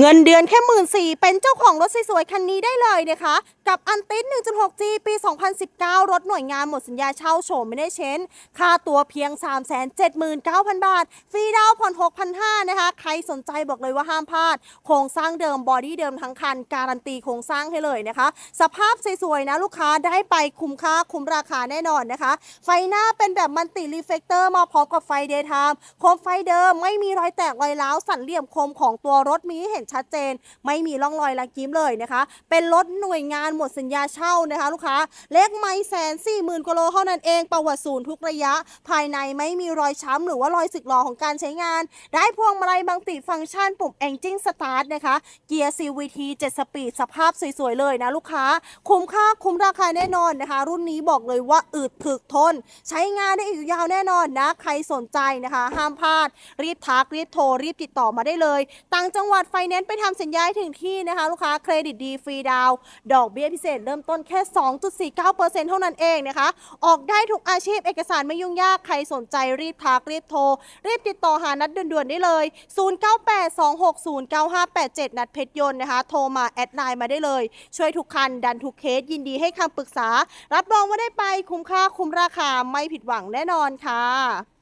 เงินเดือนแค่หมื่นสี่เป็นเจ้าของรถสวยๆคันนี้ได้เลยนะคะ กับอันติส 1.6G ปี 2019 รถหน่วยงานหมดสัญญาเช่าโฉมไม่ได้เช้น ค่าตัวเพียง 379,000 บาท ฟรีดาวน์ผ่อน 6,500 นะคะ ใครสนใจบอกเลยว่าห้ามพลาด โครงสร้างเดิมบอดี้เดิมทั้งคัน การันตีโครงสร้างให้เลยนะคะ สภาพสวยๆนะลูกค้าได้ไปคุ้มค่าคุ้มราคาแน่นอนนะคะ ไฟหน้าเป็นแบบมันติรีเฟกเตอร์มาพร้อมกับไฟเดย์ไทม์โคมไฟเดิมไม่มีรอยแตกรอยร้าวสันเหลี่ยมคมของตัวรถมีเห็นชัดเจน ไม่มีร่องรอยลักยิ้มเลยนะคะ เป็นรถหน่วยงานหมดสัญญาเช่านะคะ ลูกค้าเลขไม่แสนสี่หมื่นกิโลเท่านั้นเองประวัติศูนย์ทุกระยะ ภายในไม่มีรอยช้ำหรือว่ารอยสึกหรอของการใช้งาน ได้พวงมาลัยบังติฟังก์ชันปุ่ม Engine Start นะคะ เกียร์ CVT 7 สปีดสภาพสวยๆเลยนะลูกค้า คุ้มค่าคุ้มราคาแน่นอนนะคะ รุ่นนี้บอกเลยว่าอึดถึกทน ใช้งานได้อีกยาวแน่นอนนะ ใครสนใจนะคะ ห้ามพลาด รีบทักรีบโทรรีบติดต่อมาได้เลย ต่างจังหวัดไฟแนนซ์ไปทำสัญญาถึงที่นะคะ ลูกค้าเครดิตดีฟรีดาวดอกเบี้ยพิเศษเริ่มต้นแค่ 2.49%เท่านั้นเองนะคะ ออกได้ทุกอาชีพเอกสารไม่ยุ่งยากใครสนใจรีบทักรีบโทร รีบติดต่อหานัดด่วนๆได้เลย 0982609587 นัดเพชรยนต์นะคะ โทรมาแอดไลน์มาได้เลย ช่วยทุกคันดันทุกเคสยินดีให้คำปรึกษา รับรองว่าได้ไปคุ้มค่าคุ้มราคาไม่ผิดหวังแน่นอนค่ะ